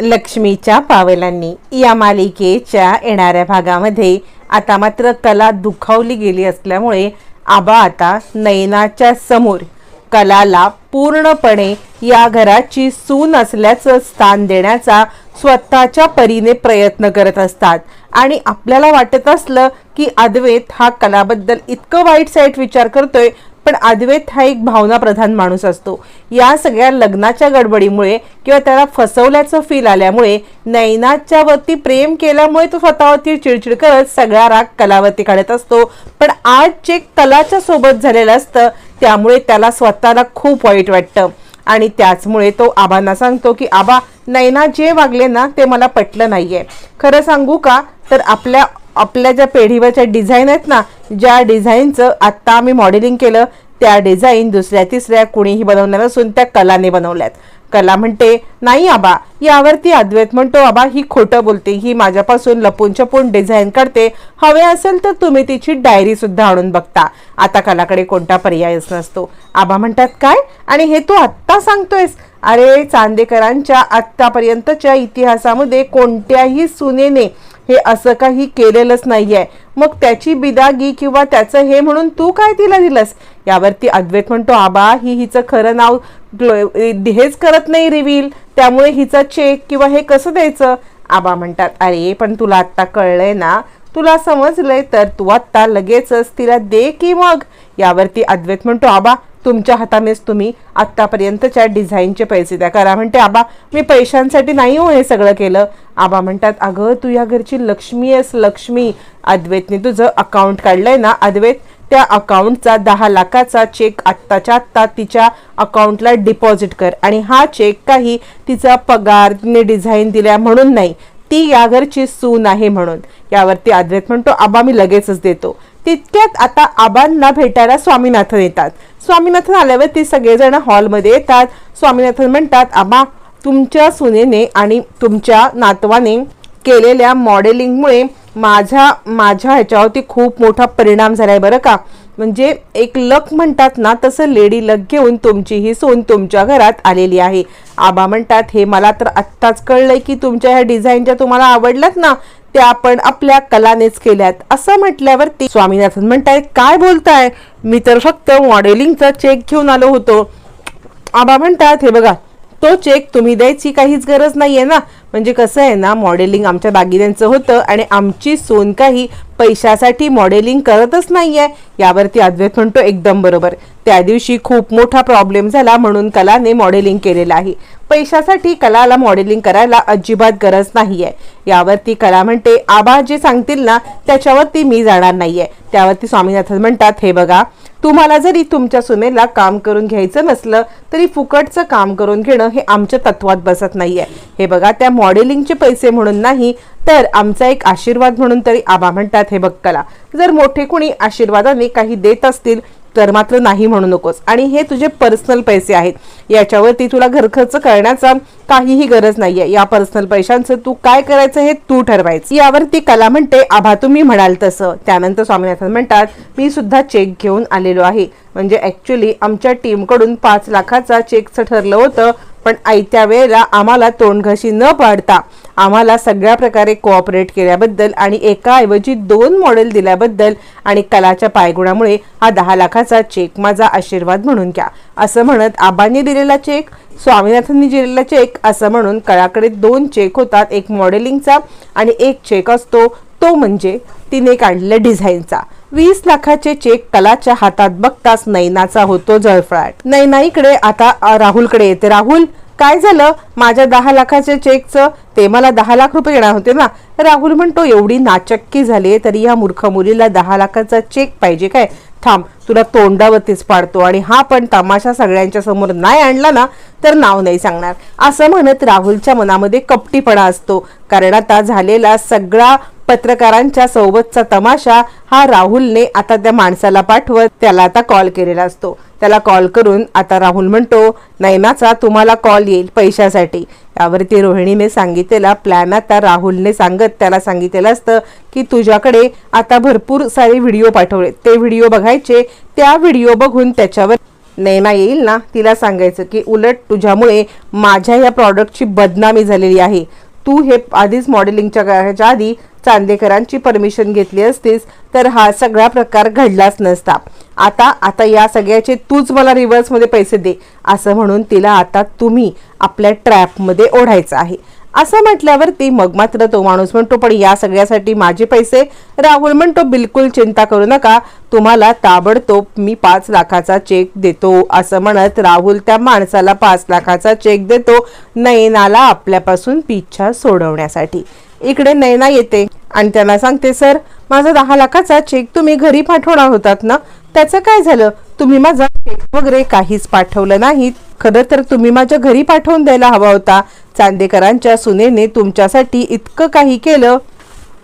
लक्ष्मीच्या पावलांनी या मालिकेच्या येणाऱ्या भागामध्ये आता मात्र कला दुखावली गेली असल्यामुळे आबा आता नयनाच्या समोर कलाला पूर्णपणे या घराची सून असल्याचं स्थान देण्याचा स्वतःच्या परीने प्रयत्न करत असतात. आणि आपल्याला वाटत असलं की अद्वैत हा कलाबद्दल इतकं वाईट साईट विचार करतोय पण अद्वैत हा एक भावनाप्रधान माणूस असतो. या सगळ्या लग्नाच्या गडबडीमुळे किंवा त्याला फसवल्याचं फील आल्यामुळे नैनाच्या वरती प्रेम केल्यामुळे तो स्वतःवरती चिडचिड करत सगळा राग कलावरती काढत असतो. पण आज जे कलाच्या सोबत झालेलं असतं त्यामुळे त्याला स्वतःला खूप वाईट वाटतं. आणि त्याचमुळे तो आबांना सांगतो की आबा नैना जे वागले ना ते मला पटलं नाहीये. खरं सांगू का? तर आपल्या आपल्या ज्या पेढीवरच्या डिझाईन आहेत ना ज्या डिझाईनचं आत्ता आम्ही मॉडेलिंग केलं त्या डिझाईन दुसऱ्या तिसऱ्या कुणीही बनवणार नसून त्या कलाने बनवल्यात. कला म्हणते नाही आबा यावरती अद्वैत म्हणतो आबा ही खोटं बोलते ही माझ्यापासून लपून छपून डिझाईन करते हवे असेल तर तुम्ही तिची डायरी सुद्धा आणून बघता. आता कलाकडे कोणता पर्यायच नसतो. आबा म्हणतात काय? आणि हे तू आत्ता सांगतोयस? अरे चांदेकरांच्या आत्तापर्यंतच्या इतिहासामध्ये कोणत्याही सुनेने हे असं काही केलेलंच नाहीये. मग त्याची बिदागी किंवा त्याचं हे म्हणून तू काय तिला दिलंस? यावरती अद्वैत म्हणतो आबा ही हिचं खरं नाव हेच करत नाही रिव्हील त्यामुळे हिचा चेक किंवा हे कसं द्यायचं? आबा म्हणतात अरे पण तुला आत्ता कळलंय ना. तुला समजलंय तर तू आत्ता लगेचच तिला दे की मग. यावरती अद्वैत म्हणतो आबा तुमच्या हातानेच तुम्ही आत्तापर्यंतच्या डिझाईनचे पैसे द्या. करा. म्हणते आबा मी पैशांसाठी नाही हो हे सगळं केलं. आबा म्हणतात अगं तू या घरची लक्ष्मी आहेस लक्ष्मी. अद्वैतने तुझं अकाउंट काढलंय ना अद्वैत त्या अकाउंटचा दहा लाखाचा चेक आत्ताच्या आत्ता तिच्या अकाउंटला डिपॉझिट कर. आणि हा चेक काही तिचा पगार तिने डिझाईन दिल्या म्हणून नाही. ती या घरची सून आहे म्हणून. यावरती आद्रेत म्हणतो आबा मी लगेचच देतो. तितक्यात आता आबांना भेटायला स्वामीनाथन येतात. स्वामीनाथन आल्यावर ते सगळेजण हॉलमध्ये येतात. स्वामीनाथन म्हणतात आबा तुमच्या सुनेने आणि तुमच्या नातवाने केलेल्या मॉडेलिंगमुळे माझ्या माझ्या ह्याच्यावरती खूप मोठा परिणाम झालाय बरं का? म्हणजे एक लक म्हणतात ना तसं लेडी लक घेऊन तुमची ही सून तुमच्या घरात आलेली आहे. आबा म्हणतात हे मला तर आत्ताच कळलंय की तुमच्या ह्या डिझाईनच्या तुम्हाला आवडल्यात ना त्या आपण आपल्या कलानेच केल्यात. असं म्हटल्यावर ते स्वामीनाथन म्हणताय काय बोलताय? मी तर फक्त मॉडेलिंगचा चेक घेऊन आलो होतो. आबा म्हणतात हे बघा तो चेक तुम्ही द्यायची काहीच गरज नाहीये ना. म्हणजे कसं आहे ना मॉडेलिंग आमच्या दागिन्यांचं होतं आणि आमची सोन काही पैशासाठी मॉडेलिंग करतच नाही आहे यावरती अद्वैत म्हणतो एकदम बरोबर. त्या दिवशी खूप मोठा प्रॉब्लेम झाला म्हणून कलाने मॉडेलिंग केलेलं आहे. पैशासाठी कलाला मॉडेलिंग करायला अजिबात गरज नाही आहे यावरती कला म्हणते आबा जे सांगतील ना त्याच्यावरती मी जाणार नाही आहे त्यावरती स्वामीनाथन म्हणतात हे बघा तुम्हाला जरी तुमच्या सुनेला काम करून घ्यायचं नसलं तरी फुकटचं काम करून घेणं हे आमच्या तत्वात बसत नाहीये. हे बघा त्या मॉडेलिंगचे पैसे म्हणून नाही तर आमचा एक आशीर्वाद म्हणून तरी आबा म्हणतात हे बघ कला जर मोठे कुणी आशीर्वादाने काही देत असतील तर मात्र नाही म्हणू नकोस. आणि हे तुझे पर्सनल पैसे आहेत. याच्यावरती तुला घरखर्च करण्याचा काहीही गरज नाहीये. या पर्सनल पैशांचं तू काय करायचं हे तू ठरवायचं. यावरती कला म्हणते आभा तुम्ही म्हणाल तसं. त्यानंतर स्वामीनाथन म्हणतात मी सुद्धा चेक घेऊन आलेलो आहे. म्हणजे ऍक्च्युली आमच्या टीमकडून पाच लाखाचा चेकचं ठरलं होतं. पण आयत्या वेळेला आम्हाला तोंडघशी न पाडता आम्हाला सगळ्या प्रकारे कोऑपरेट केल्याबद्दल आणि एकाऐवजी दोन मॉडेल दिल्याबद्दल आणि कलाच्या पायगुणामुळे हा दहा लाखाचा चेक माझा आशीर्वाद म्हणून घ्या. असं म्हणत आबांनी दिलेला चेक स्वामीनाथांनी दिलेला चेक असं म्हणून कळाकडे दोन चेक होतात. एक मॉडेलिंगचा आणि एक चेक असतो. तो म्हणजे तिने काढलेल्या डिझाईनचा. वीस लाखाचे चेक कलाच्या हातात बघताच नैनाचा होतो जळफळाट. नैना इकडे आता राहुलकडे येते. राहुल काय झालं? माझ्या दहा लाखाच्या चेकचं ते मला दहा लाख रुपये येणार होते ना? राहुल म्हणतो एवढी नाचक्की झाली तरी या मूर्ख मुलीला दहा लाखाचा चेक पाहिजे काय? थांब तुला तोंडावरतीच पाडतो आणि हा पण तमाशा सगळ्यांच्या समोर नाही आणला ना तर नाव नाही सांगणार. असं म्हणत राहुलच्या मनामध्ये कपटीपणा असतो कारण आता झालेला सगळा पत्रकारांच्या सोबतचा तमाशा हा राहुलने आता त्या माणसाला पाठवत त्याला आता कॉल केलेला असतो. त्याला कॉल करून आता राहुल म्हणतो नैनाचा तुम्हाला कॉल येईल पैशासाठी. यावरती रोहिणीने सांगितलेला प्लॅन आता राहुलने सांगत त्याला सांगितलेलं असतं की तुझ्याकडे आता भरपूर सारे व्हिडिओ पाठवले ते व्हिडिओ बघायचे त्या व्हिडिओ बघून त्याच्यावर नैना येईल ना? तिला सांगायचं की उलट तुझ्यामुळे माझ्या या प्रॉडक्टची बदनामी झालेली आहे. तू हे आधीच मॉडेलिंगच्या ह्याच्या आधी चांदेकरांची परमिशन घेतली असतीस तर हा सगळा प्रकार घडलाच नसता. आता आता या सगळ्याचे तूच मला रिव्हर्समध्ये पैसे दे असं म्हणून तिला आता तुम्ही आपल्या ट्रॅपमध्ये ओढायचं आहे. असं म्हटल्यावरती मग मात्र तो माणूस म्हणतो पण या सगळ्यासाठी माझे पैसे? राहुल म्हणतो बिलकुल चिंता करू नका. तुम्हाला ताबडतोब मी पाच लाखाचा चेक देतो. असं म्हणत राहुल त्या माणसाला पाच लाखाचा चेक देतो नयनाला आपल्यापासून पिच्छा सोडवण्यासाठी. इकडे नयना येते आणि त्यांना सांगते सर माझा दहा लाखाचा चेक तुम्ही घरी पाठवणार होतात ना? त्याचं काय झालं? तुम्ही माझा चेक वगैरे काहीच पाठवलं नाहीत. खरं तर तुम्ही माझ्या घरी पाठवून द्यायला हवा होता. चांदेकरांच्या सुनेने तुमच्यासाठी इतकं काही केलं.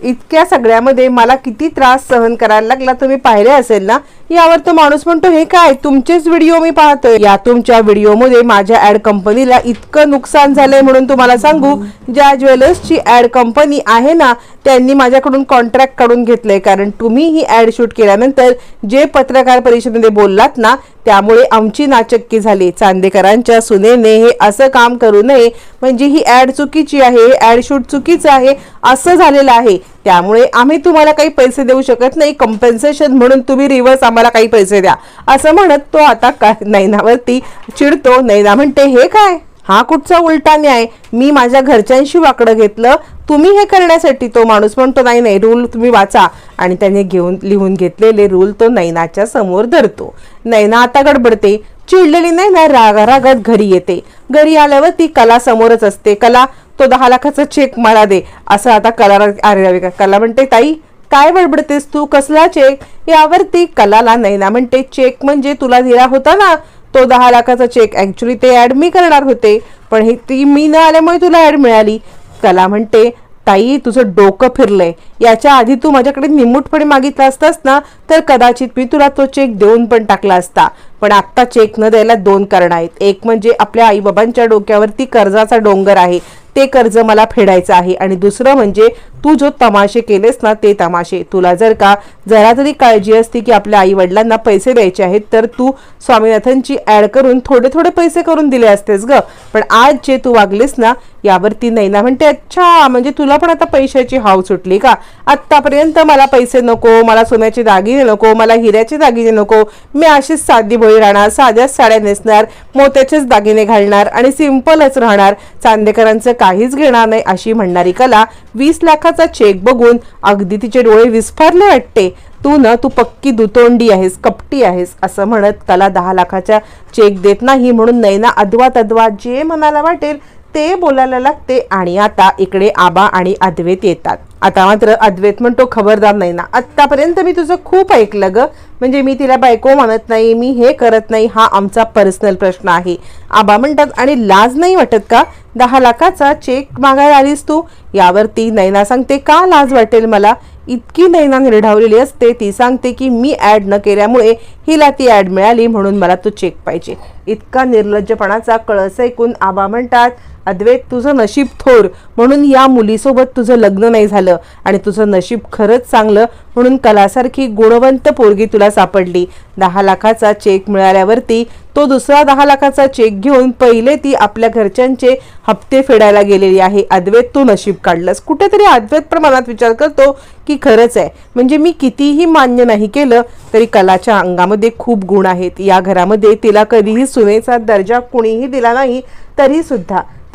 इतक्या सगळ्यामध्ये मला किती त्रास सहन करायला लागला. तुम्ही पाहिले असेल ना? यावर तो माणूस म्हणतो हे काय? तुमचेच व्हिडिओ मी पाहतोय. या तुमच्या व्हिडिओमध्ये माझ्या ऍड कंपनीला इतकं नुकसान झालंय म्हणून तुम्हाला सांगू ज्या ज्वेलर्सची ऍड कंपनी आहे ना त्यांनी माझ्याकडून कॉन्ट्रॅक्ट काढून घेतलंय. कारण तुम्ही ही ऍड शूट केल्यानंतर जे पत्रकार परिषदेमध्ये बोललात ना त्यामुळे आमची नाचक्की झाली. चांदेकरांच्या सुनेने हे असं काम करू नये. म्हणजे ही ऍड चुकीची आहे ऍड शूट चुकीचं आहे असं झालेलं आहे. त्यामुळे आम्ही तुम्हाला काही पैसे देऊ शकत नाही. कम्पेन्सेशन म्हणून तुम्ही रिव्हर्स आम्हाला काही पैसे द्या. असं म्हणत तो आता का नैनावरती चिडतो. नैना म्हणते हे काय? हा कुठचा उलटा न्याय? मी माझ्या घरच्यांशी वाकडं घेतलं. तुम्ही हे करण्यासाठी तो माणूस म्हणतो नाही नाही रूल तुम्ही वाचा. आणि त्याने घेऊन लिहून घेतलेले रूल तो नैनाच्या समोर धरतो. नैना आता गडबडते. चिडलेली नाही ना रागा रागात घरी येते. घरी आल्यावर ती कला समोरच असते. कला तो दहा लाखाचा चेक मला दे. असं आता कला अरे कला म्हणते ताई काय बडबडतेस तू? कसला चेक यावरती कलाला नैना म्हणते चेक म्हणजे तुला दिला होता ना तो दहा लाखाचा चेक ऍक्च्युली ते ऍड मी करणार होते पण हे ती मी न आल्यामुळे तुला ऍड मिळाली. कला म्हणते ताई तुझं डोकं फिरलंय. याच्या आधी तू माझ्याकडे निमूटपणे मागितला असतास ना तर कदाचित मी तुला तो चेक देऊन पण टाकला असता. पण आत्ता चेक न द्यायला दोन कारण आहेत. एक म्हणजे आपल्या आईबाबांच्या डोक्यावरती कर्जाचा डोंगर आहे. ते कर्ज मला फेडायचं आहे. आणि दुसरं म्हणजे तू जो तमाशे केलेस ना ते तमाशे. तुला जर का जरा तरी काळजी असती की आपल्या आई वडिलांना पैसे द्यायचे आहेत तर तू स्वामीनाथनची ॲड करून थोडे थोडे पैसे करून दिले असतेस ग. पण आज जे तू वागलेस ना यावरती नैना म्हणते अच्छा म्हणजे तुला पण आता पैशाची हाव सुटली का? आत्तापर्यंत मला पैसे नको मला सोन्याचे दागिने नको मला हिऱ्याचे दागिने नको. मी अशीच साधी भोळी राहणार साध्याच साड्या नेसणार मोत्याचेच दागिने घालणार आणि सिंपलच राहणार. चांदेकरांचं काहीच घेणार नाही अशी म्हणणारी कला वीस लाखाचा चेक बघून अगदी तिचे डोळे विस्फारले वाटते. तू न तू पक्की दुतोंडी आहेस कपटी आहेस असं म्हणत त्याला दहा लाखाचा चेक देत नाही म्हणून नैना अद्वा तद्वा जे मनाला वाटेल ते बोलायला लागते आणि आता इकडे आबा आणि अद्वैत येतात. आता मात्र अद्वैत म्हणतो खबरदार नाही ना. आत्तापर्यंत मी तुझं खूप ऐकलं ग. म्हणजे मी तिला बायको मानत नाही मी हे करत नाही हा आमचा पर्सनल प्रश्न आहे. आबा म्हणतात आणि लाज नाही वाटत का? दहा लाखाचा चेक मागायला आलीस तू? यावर ती नैना सांगते का लाज वाटेल मला? इतकी नैना निर्ढावलेली असते ती सांगते की मी ॲड न केल्यामुळे हिला ती ॲड मिळाली म्हणून मला तो चेक पाहिजे. इतका निर्लज्जपणाचा कळस ऐकून आबा म्हणतात अद्वैत तुझं नशीब थोर म्हणून या मुलीसोबत तुझं लग्न नाही झालं. आणि तुझं नशीब खरंच चांगलं म्हणून कलासारखी गुणवंत पोरगी तुला सापडली. दहा लाखाचा चेक मिळाल्यावरती तो दुसरा दहा लाखाचा चेक घेऊन पहिले ती आपल्या घरच्यांचे हप्ते फेडायला गेलेली आहे. अद्वैत तू नशीब काढलंस. कुठेतरी अद्वैत प्रमाणात विचार करतो की खरंच आहे. म्हणजे मी कितीही मान्य नाही केलं तरी कलाच्या अंगामध्ये खूप गुण आहेत. या घरामध्ये तिला कधीही सुनेचा दर्जा कुणीही दिला नाही तरी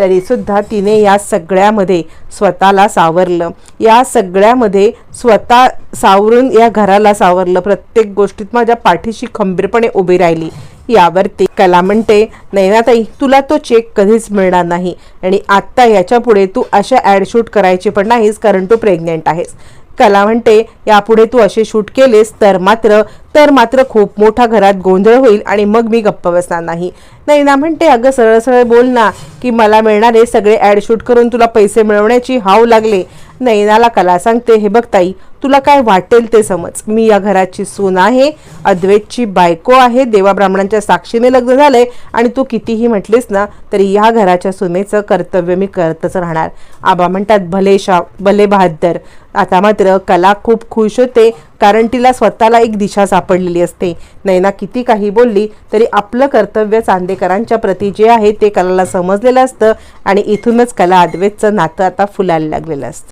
तरीसुद्धा तिने या सगळ्यामध्ये स्वतःला सावरलं. या सगळ्यामध्ये स्वतः सावरून या घराला सावरलं. प्रत्येक गोष्टीत माझ्या पाठीशी खंबीरपणे उभी राहिली. यावरती कला म्हणते नैनाताई तुला तो चेक कधीच मिळणार नाही. आणि आत्ता याच्यापुढे तू अशा ॲड शूट करायची पण नाहीस कारण तू प्रेग्नेंट आहेस. कला म्हणते यापुढे तू असे शूट केलेस तर मात्र तर मात्र खूप मोठा घरात गोंधळ होईल आणि मग मी गप्प बसणार नाही. नैना म्हणते अगं सरळ सरळ बोल ना की मला मिळणारे सगळे ॲड शूट करून तुला पैसे मिळवण्याची हाव लागले. नैनाला कला सांगते हे बघ ताई तुला काय वाटेल ते समज. मी या घराची सून आहे अद्वैतची बायको आहे देवा ब्राह्मणांच्या साक्षीने लग्न झालंय आणि तू कितीही म्हटलीस ना तरी या घराच्या सुनेचं कर्तव्य मी करतच राहणार. आबा म्हणतात भले शा भले बहादर आता मात्र कला खूप खुश होते कारण तिला स्वतःला एक दिशा सापडलेली असते. नैना किती काही बोलली तरी आपलं कर्तव्य चांदेकरांच्या प्रती जे आहे ते कलाला समजलेलं असतं आणि इथूनच कला अद्वैतचं नातं आता फुलायला लागलेलं असतं.